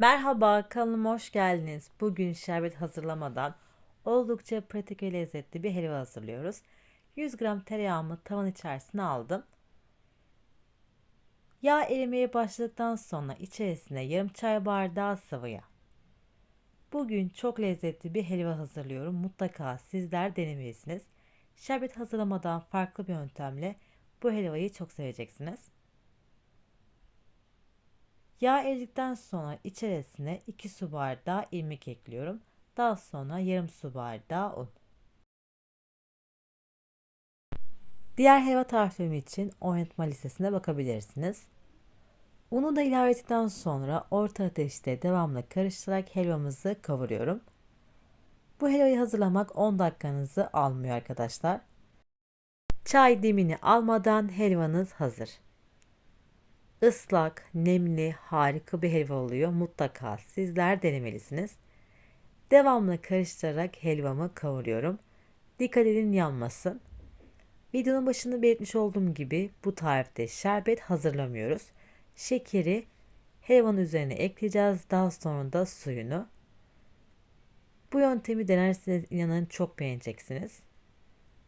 Merhaba, kanalıma hoş geldiniz. Bugün şerbet hazırlamadan oldukça pratik ve lezzetli bir helva hazırlıyoruz. 100 gram tereyağımı tavan içerisine aldım. Yağ erimeye başladıktan sonra içerisine yarım çay bardağı sıvı yağ. Bugün çok lezzetli bir helva hazırlıyorum. Mutlaka sizler denemelisiniz. Şerbet hazırlamadan farklı bir yöntemle bu helvayı çok seveceksiniz. Yağ eridikten sonra içerisine 2 su bardağı irmik ekliyorum. Daha sonra yarım su bardağı un. Diğer helva tarifim için oynatma listesine bakabilirsiniz. Unu da ilave ettikten sonra orta ateşte devamlı karıştırarak helvamızı kavuruyorum. Bu helvayı hazırlamak 10 dakikanızı almıyor arkadaşlar. Çay demini almadan helvanız hazır. Islak, nemli, harika bir helva oluyor. Mutlaka sizler denemelisiniz. Devamlı karıştırarak helvamı kavuruyorum. Dikkat edin yanmasın. Videonun başında belirtmiş olduğum gibi bu tarifte şerbet hazırlamıyoruz. Şekeri helvanın üzerine ekleyeceğiz. Daha sonra da suyunu. Bu yöntemi denerseniz inanın çok beğeneceksiniz.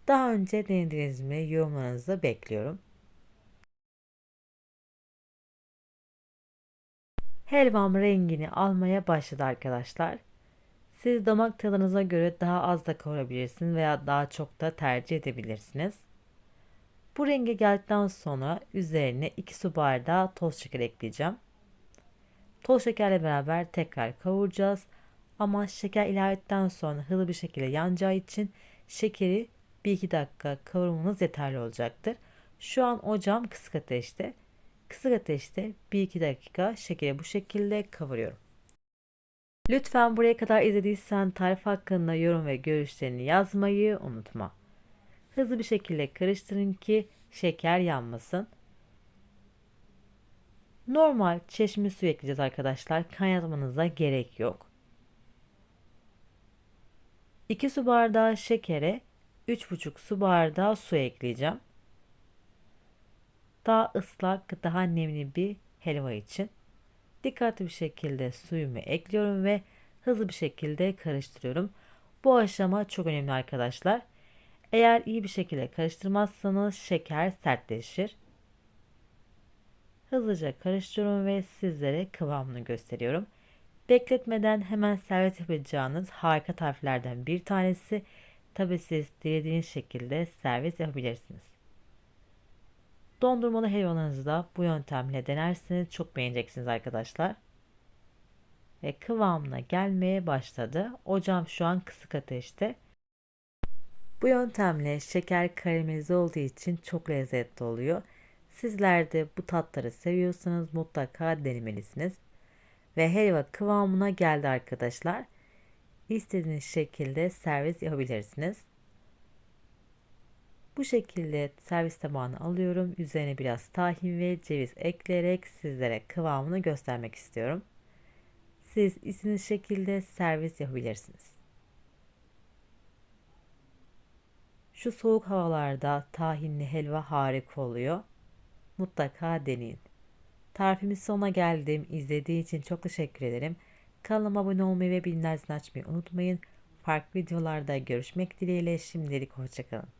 Daha önce denediniz mi yorumlarınızı bekliyorum. Helvam rengini almaya başladı arkadaşlar. Siz damak tadınıza göre daha az da kavurabilirsiniz veya daha çok da tercih edebilirsiniz. Bu renge geldikten sonra üzerine 2 su bardağı toz şeker ekleyeceğim. Toz şekerle beraber tekrar kavuracağız. Ama şeker ilave ettikten sonra hızlı bir şekilde yanacağı için şekeri 1-2 dakika kavurmanız yeterli olacaktır. Şu an ocağım kısık ateşte. Kısık ateşte 1-2 dakika şekeri bu şekilde kavuruyorum. Lütfen buraya kadar izlediysen tarif hakkında yorum ve görüşlerini yazmayı unutma. Hızlı bir şekilde karıştırın ki şeker yanmasın. Normal çeşme su ekleyeceğiz arkadaşlar. Kaynatmanıza gerek yok. 2 su bardağı şekere 3,5 su bardağı su ekleyeceğim daha ıslak, daha nemli bir helva için. Dikkatli bir şekilde suyumu ekliyorum ve hızlı bir şekilde karıştırıyorum. Bu aşama çok önemli arkadaşlar. Eğer iyi bir şekilde karıştırmazsanız şeker sertleşir. Hızlıca karıştırıyorum ve sizlere kıvamını gösteriyorum. Bekletmeden hemen servis yapacağınız harika tariflerden bir tanesi. Tabi siz dilediğiniz şekilde servis yapabilirsiniz. Dondurmalı helvalarınızı da bu yöntemle denerseniz çok beğeneceksiniz arkadaşlar. Ve kıvamına gelmeye başladı. Ocağım şu an kısık ateşte. Bu yöntemle şeker karamelize olduğu için çok lezzetli oluyor. Sizler de bu tatları seviyorsanız mutlaka denemelisiniz. Ve helva kıvamına geldi arkadaşlar. İstediğiniz şekilde servis yapabilirsiniz. Bu şekilde servis tabağına alıyorum. Üzerine biraz tahin ve ceviz ekleyerek sizlere kıvamını göstermek istiyorum. Siz istediğiniz şekilde servis yapabilirsiniz. Şu soğuk havalarda tahinli helva harika oluyor. Mutlaka deneyin. Tarifimin sonuna geldim. İzlediği için çok teşekkür ederim. Kanalıma abone olmayı ve bildirimleri açmayı unutmayın. Farklı videolarda görüşmek dileğiyle şimdilik hoşçakalın.